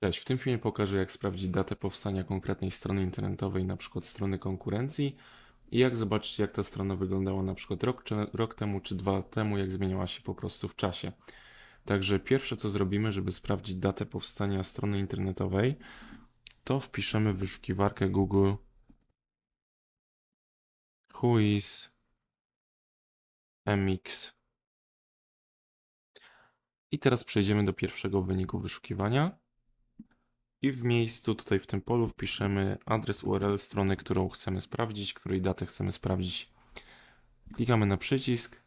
Cześć, w tym filmie pokażę jak sprawdzić datę powstania konkretnej strony internetowej, na przykład strony konkurencji i jak zobaczyć jak ta strona wyglądała na przykład rok, czy, rok temu czy dwa temu, jak zmieniała się po prostu w czasie. Także pierwsze co zrobimy, żeby sprawdzić datę powstania strony internetowej, to wpiszemy w wyszukiwarkę Google Who is MX i teraz przejdziemy do pierwszego wyniku wyszukiwania. I w miejscu, tutaj w tym polu wpiszemy adres URL strony, którą chcemy sprawdzić, której datę chcemy sprawdzić. Klikamy na przycisk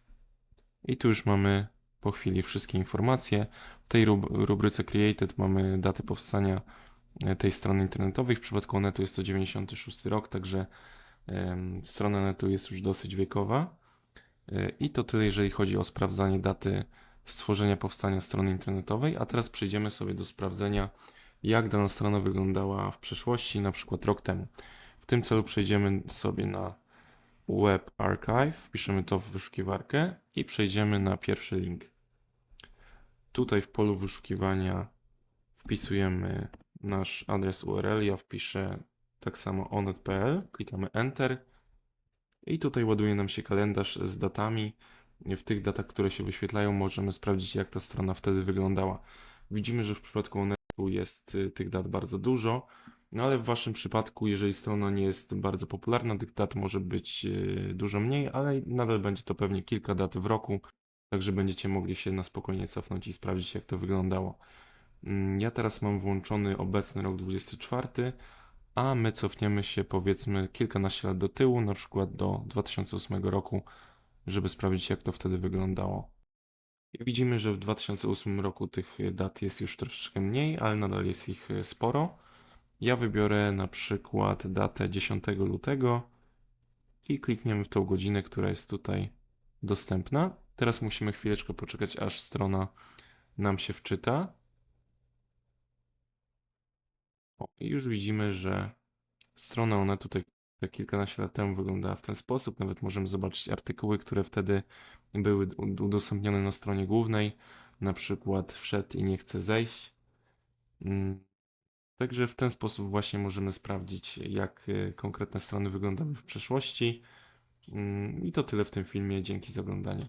i tu już mamy po chwili wszystkie informacje. W tej rub rubryce Created mamy datę powstania e, tej strony internetowej. W przypadku netu jest to 96 rok, także strona netu jest już dosyć wiekowa. E, I to tyle, jeżeli chodzi o sprawdzanie daty stworzenia, powstania strony internetowej. A teraz przejdziemy sobie do sprawdzenia jak dana strona wyglądała w przeszłości, na przykład rok temu. W tym celu przejdziemy sobie na Web Archive, wpiszemy to w wyszukiwarkę i przejdziemy na pierwszy link. Tutaj w polu wyszukiwania wpisujemy nasz adres URL. Ja wpiszę tak samo onet.pl, klikamy Enter i tutaj ładuje nam się kalendarz z datami. W tych datach, które się wyświetlają, możemy sprawdzić, jak ta strona wtedy wyglądała. Widzimy, że w przypadku Onetu jest y, tych dat bardzo dużo, no ale w Waszym przypadku, jeżeli strona nie jest bardzo popularna, tych dat może być y, dużo mniej, ale nadal będzie to pewnie kilka dat w roku, także będziecie mogli się na spokojnie cofnąć i sprawdzić, jak to wyglądało. Mm, Ja teraz mam włączony obecny rok 24, a my cofniemy się powiedzmy kilkanaście lat do tyłu, na przykład do 2008 roku, żeby sprawdzić, jak to wtedy wyglądało. Widzimy, że w 2008 roku tych dat jest już troszeczkę mniej, ale nadal jest ich e, sporo. Ja wybiorę na przykład datę 10 lutego i klikniemy w tą godzinę, która jest tutaj dostępna. Teraz musimy chwileczkę poczekać, aż strona nam się wczyta. O, i już widzimy, że strona ona tutaj kilkanaście lat temu wyglądała w ten sposób. Nawet możemy zobaczyć artykuły, które wtedy były udostępnione na stronie głównej. Na przykład wszedł i nie chce zejść. Mm, Także w ten sposób właśnie możemy sprawdzić, jak e, konkretne strony wyglądały w przeszłości. Mm, I to tyle w tym filmie. Dzięki za oglądanie.